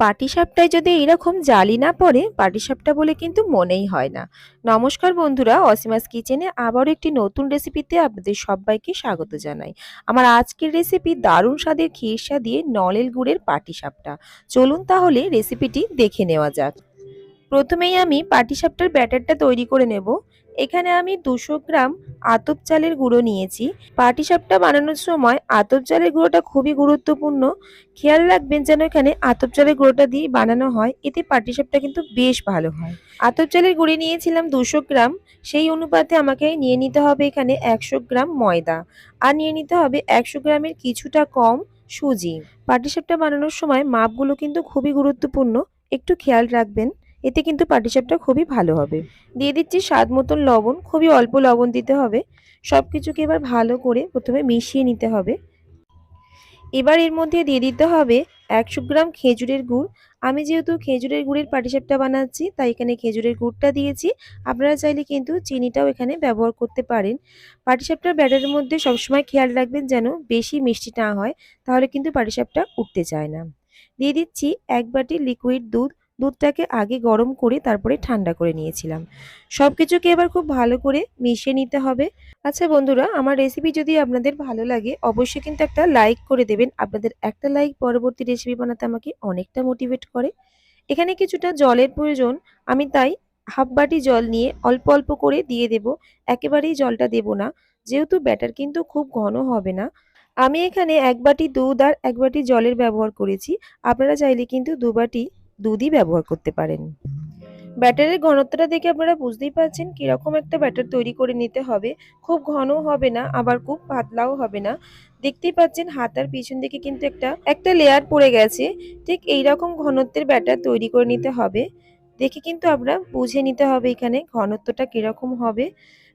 পাটিসাপটায় যদি এরকম জালি না পড়ে, পাটিসাপটা বলে কিন্তু মনেই হয় না। নমস্কার বন্ধুরা, অসীমাস কিচেনে আবারও একটি নতুন রেসিপিতে আপনাদের সবাইকে স্বাগত জানাই। আমার আজকের রেসিপি দারুণ স্বাদের খিরসা দিয়ে নলেল গুড়ের পাটিসাপটা। চলুন তাহলে রেসিপিটি দেখে নেওয়া যাক। প্রথমেই আমি পাটিসাপটার ব্যাটারটা তৈরি করে নেব। এখানে আমি দুশো গ্রাম আতপ চালের গুঁড়ো নিয়েছি। পাটিসাপটা বানানোর সময় আতপ চালের গুঁড়োটা খুবই গুরুত্বপূর্ণ। খেয়াল রাখবেন যেন এখানে আতপ চালের গুঁড়োটা দিয়ে বানানো হয়, এতে পাটিসাপটা কিন্তু বেশ ভালো হয়। আতপ চালের গুঁড়ি নিয়েছিলাম দুশো গ্রাম, সেই অনুপাতে আমাকে নিয়ে নিতে হবে এখানে একশো গ্রাম ময়দা। আর নিয়ে নিতে হবে একশো গ্রামের কিছুটা কম সুজি। পাটিসাপটা বানানোর সময় মাপগুলো কিন্তু খুবই গুরুত্বপূর্ণ, একটু খেয়াল রাখবেন। এতে কিন্তু পাটিসাপটা খুবই ভালো হবে। দিয়ে দিচ্ছি স্বাদ মতন লবণ, খুবই অল্প লবণ দিতে হবে। সব কিছুকে এবার ভালো করে প্রথমে মিশিয়ে নিতে হবে। এবার এর মধ্যে দিয়ে দিতে হবে একশো গ্রাম খেজুরের গুড়। আমি যেহেতু খেজুরের গুড়ের পাটিসাপটা বানাচ্ছি, তাই এখানে খেজুরের গুড়টা দিয়েছি। আপনারা চাইলে কিন্তু চিনিটাও এখানে ব্যবহার করতে পারেন। পাটিসাপটার ব্যাটারের মধ্যে সবসময় খেয়াল রাখবেন যেন বেশি মিষ্টি না হয়, তাহলে কিন্তু পাটিসাপটা উঠতে চায় না। দিয়ে দিচ্ছি এক বাটি লিকুইড দুধ। দুধটাকে আগে গরম করে তারপরে ঠান্ডা করে নিয়েছিলাম। সব কিছুকে এবার খুব ভালো করে মিশিয়ে নিতে হবে। আচ্ছা বন্ধুরা, আমার রেসিপি যদি আপনাদের ভালো লাগে, অবশ্যই কিন্তু একটা লাইক করে দেবেন। আপনাদের একটা লাইক পরবর্তী রেসিপি বানাতে আমাকে অনেকটা মোটিভেট করে। এখানে কিছুটা জলের প্রয়োজন, আমি তাই হাফ বাটি জল নিয়ে অল্প অল্প করে দিয়ে দেব। একেবারেই জলটা দেব না, যেহেতু ব্যাটার কিন্তু খুব ঘন হবে না। আমি এখানে এক বাটি দুধ আর এক বাটি জলের ব্যবহার করেছি। আপনারা চাইলে কিন্তু দু বাটি দুধই ব্যবহার করতে পারেন। ব্যাটারের ঘনত্বটা দেখে আপনারা বুঝতেই পারছেন কীরকম একটা ব্যাটার তৈরি করে নিতে হবে। খুব ঘন হবে না, আবার খুব পাতলাও হবে না। দেখতেই পাচ্ছেন হাতার পিছন দিকে কিন্তু একটা একটা লেয়ার পড়ে গেছে। ঠিক এই রকম ঘনত্বের ব্যাটার তৈরি করে নিতে হবে। দেখে কিন্তু আমরা বুঝে নিতে হবে এখানে ঘনত্বটা কীরকম হবে।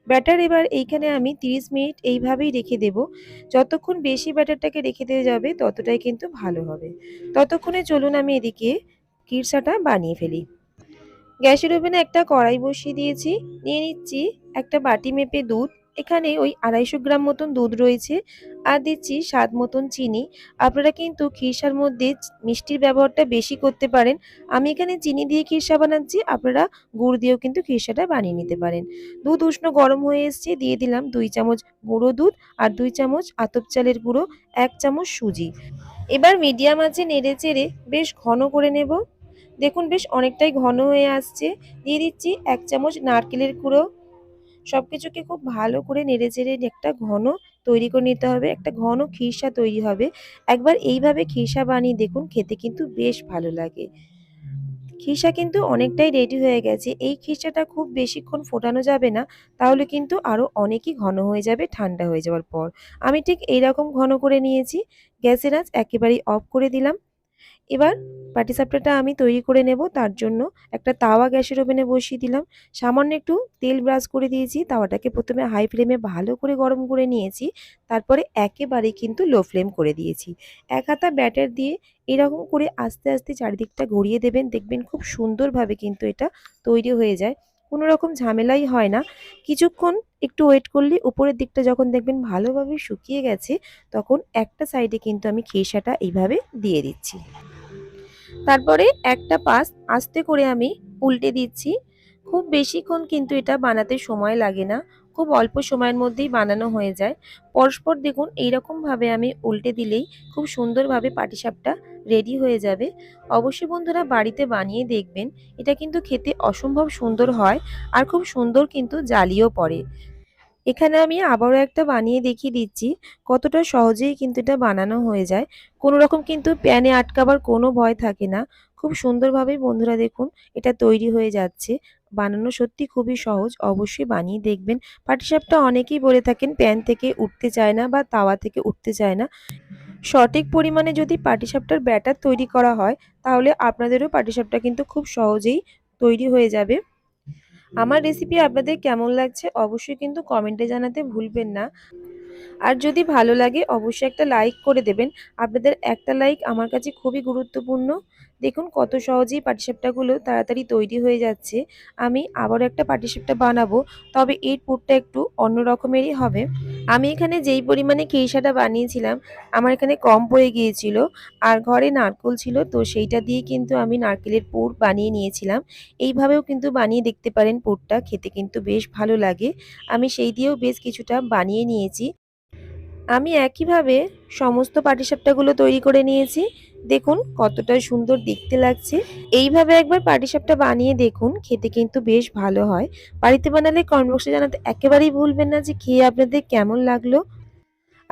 ব্যাটার এবার এইখানে আমি 30 মিনিট এইভাবেই রেখে দেব। যতক্ষণ বেশি ব্যাটারটাকে রেখে দেওয়া যাবে ততটাই কিন্তু ভালো হবে। ততক্ষণে চলুন আমি এদিকে কিরসাটা বানিয়ে ফেলি। গ্যাসের ওভেনে একটা কড়াই বসিয়ে দিয়েছি, নিয়ে নিচ্ছি একটা বাটি মেপে দুধ এখানে ওই আড়াইশো গ্রাম মতন দুধ রয়েছে। আর দিচ্ছি স্বাদ মতন চিনি। আপনারা কিন্তু খিরসার মধ্যে মিষ্টির ব্যবহারটা বেশি করতে পারেন। আমি এখানে চিনি দিয়ে খিরসা বানাচ্ছি। আপনারা গুড় দিয়েও কিন্তু খিরসাটা বানিয়ে নিতে পারেন। দুধ উষ্ণ গরম হয়ে এসছে। দিয়ে দিলাম দুই চামচ গুঁড়ো দুধ আর দুই চামচ আতপ চালের গুঁড়ো, এক চামচ সুজি। এবার মিডিয়াম আঁচে নেড়ে চেড়ে বেশ ঘন করে নেব। দেখুন বেশ অনেকটাই ঘন হয়ে আসছে। দিয়ে দিচ্ছি এক চামচ নারকেলের গুঁড়ো সব কিছুকে খুব ভালো করে নেড়ে চেড়ে একটা ঘন তৈরি করে নিতে হবে, একটা ঘন খিরসা তৈরি হবে। একবার এইভাবে খিরসা বানিয়ে দেখুন, খেতে কিন্তু বেশ ভালো লাগে। খিরসা কিন্তু অনেকটাই রেডি হয়ে গেছে। এই খিরসাটা খুব বেশিক্ষণ ফোটানো যাবে না, তাহলে কিন্তু আরও অনেকই ঘন হয়ে যাবে, ঠান্ডা হয়ে যাওয়ার পর। আমি ঠিক এইরকম ঘন করে নিয়েছি, গ্যাসের আঁচ একেবারেই অফ করে দিলাম। এবার পাটিসাপটাটা আমি তৈরি করে নেব, তার জন্য একটা তাওয়া গ্যাসের ওভেনে বসিয়ে দিলাম। সামান্য একটু তেল ব্রাশ করে দিয়েছি, তাওয়াটাকে প্রথমে হাই ফ্লেমে ভালো করে গরম করে নিয়েছি, তারপরে একেবারে কিন্তু লো ফ্লেম করে দিয়েছি। এক হাতা ব্যাটার দিয়ে এরকম করে আস্তে আস্তে চারিদিকটা ঘুরিয়ে দেবেন, দেখবেন খুব সুন্দরভাবে কিন্তু এটা তৈরি হয়ে যায়। কোনো রকম ঝামেলাই হয় না। কিছুক্ষণ একটু ওয়েট করলে উপরের দিকটা যখন দেখবেন ভালোভাবে শুকিয়ে গেছে, তখন একটা সাইডে কিন্তু আমি খেসাটা এইভাবে দিয়ে দিচ্ছি। তারপরে একটা পাশ আস্তে করে আমি উল্টে দিচ্ছি। খুব বেশিক্ষণ কিন্তু এটা বানাতে সময় লাগে না। খুব অল্প সময়ের মধ্যেই বানানো হয়ে যায়। পরস্পর দেখুন, এইরকমভাবে আমি উল্টে দিলেই খুব সুন্দরভাবে পাটিসাপটা রেডি হয়ে যাবে। অবশ্যই বন্ধুরা বাড়িতে বানিয়ে দেখবেন। এটা কিন্তু খেতে অসম্ভব সুন্দর হয় আর খুব সুন্দর কিন্তু জালিও পড়ে। এখানে আমি আবারও একটা বানিয়ে দেখিয়ে দিচ্ছি। কতটা সহজেই কিন্তু এটা বানানো হয়ে যায়। কোনো রকম কিন্তু প্যানে আটকাবার কোনো ভয় থাকে না। খুব সুন্দরভাবেই বন্ধুরা দেখুন এটা তৈরি হয়ে যাচ্ছে। বানানো সত্যি খুবই সহজ। অবশ্যই বানিয়ে দেখবেন। পাটিসাপটা অনেকেই বলে থাকেন প্যান থেকে উঠতে চায় না বা তাওয়া থেকে উঠতে চায় না। সঠিক পরিমাণে যদি পাটিসাপটার ব্যাটার তৈরি করা হয়, তাহলে আপনাদেরও পাটিসাপটা কিন্তু খুব সহজেই তৈরি হয়ে যাবে। আমার রেসিপি আপনাদের কেমন লাগছে? অবশ্যই কিন্তু কমেন্টে জানাতে ভুলবেন না। আর যদি ভালো লাগে, অবশ্যই একটা লাইক করে দেবেন। আপনাদের একটা লাইক আমার কাছে খুবই গুরুত্বপূর্ণ। দেখুন কত সহজেই পাটিসাপটাগুলো তাড়াতাড়ি তৈরি হয়ে যাচ্ছে। আমি আবারও একটা পাটিসাপটা বানাবো, তবে এর পুরটা একটু অন্য রকমেরই হবে। আমি এখানে যেই পরিমাণে কেইসাটা বানিয়েছিলাম, আমার এখানে কম পড়ে গিয়েছিল আর ঘরে নারকোল ছিল, তো সেইটা দিয়ে কিন্তু আমি নারকেলের পুর বানিয়ে নিয়েছিলাম। এইভাবেও কিন্তু বানিয়ে দেখতে পারেন পুরটা, খেতে কিন্তু বেশ ভালো লাগে। আমি সেই দিয়েও বেশ কিছুটা বানিয়ে নিয়েছি। আমি একইভাবে সমস্ত পাটিসাপটাগুলো তৈরি করে নিয়েছি। দেখুন কতটা সুন্দর দেখতে লাগছে। এইভাবে একবার পাটিসাপটা বানিয়ে দেখুন, খেতে কিন্তু বেশ ভালো হয়। বাড়িতে বানালে কমেন্ট বক্সে জানাতে একেবারেই ভুলবেন না যে খেয়ে আপনাদের কেমন লাগল।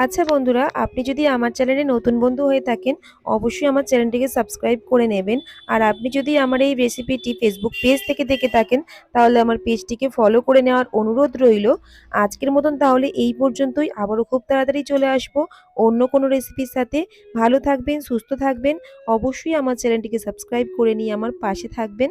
আচ্ছা বন্ধুরা, আপনি যদি আমার চ্যানেলে নতুন বন্ধু হয়ে থাকেন, অবশ্যই আমার চ্যানেলটিকে সাবস্ক্রাইব করে নেবেন। আর আপনি যদি আমার এই রেসিপিটি ফেসবুক পেজ থেকে দেখে থাকেন, তাহলে আমার পেজটিকে ফলো করে নেওয়ার অনুরোধ রইল। আজকের মতন তাহলে এই পর্যন্তই। আবারও খুব তাড়াতাড়ি চলে আসব অন্য কোনো রেসিপির সাথে। ভালো থাকবেন, সুস্থ থাকবেন। অবশ্যই আমার চ্যানেলটিকে সাবস্ক্রাইব করে নিয়ে আমার পাশে থাকবেন।